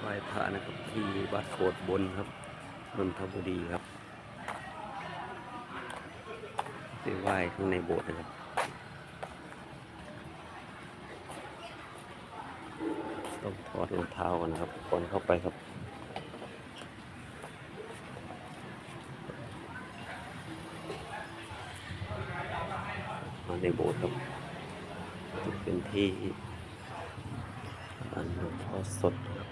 ไหว้พระนะครับ ที่วัดโขดบนครับนนทบุรีครับไปไหว้ข้างในโบสถ์นะครับต้องถอดรองเท้าก่อนนะครับก่อนเข้าไปครับมาในโบสถ์ครับจะเป็นที่อันหลวงพ่อสดครับ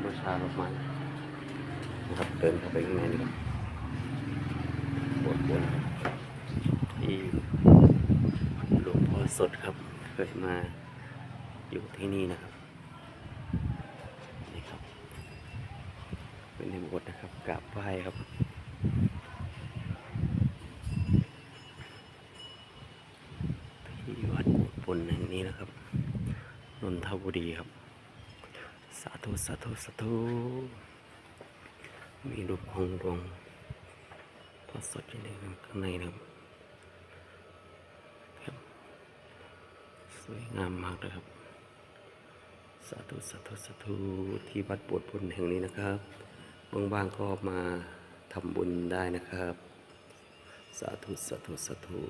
เมื่อเช้าเรามานะครับ เดินเข้าไปข้างในนี่ครับโบสถ์บนที่หลวงพ่อสดครับเคยมาอยู่ที่นี่นะครับนี่ครับ เป็นในโบสถ์นะครับกราบไหว้ครับที่วัดบนแห่งนี้นะครับนนทบุรีครับ สาธุสาธุสาธุมีรูปองหลวงพ่อสดอยู่ในข้างในนะครับสวยงามมากเลยครับ สาธุสาธุสาธุที่วัดโบสถ์บุญแห่งนี้นะครับว่างๆก็มาทำบุญได้นะครับ สาธุสาธุสาธุ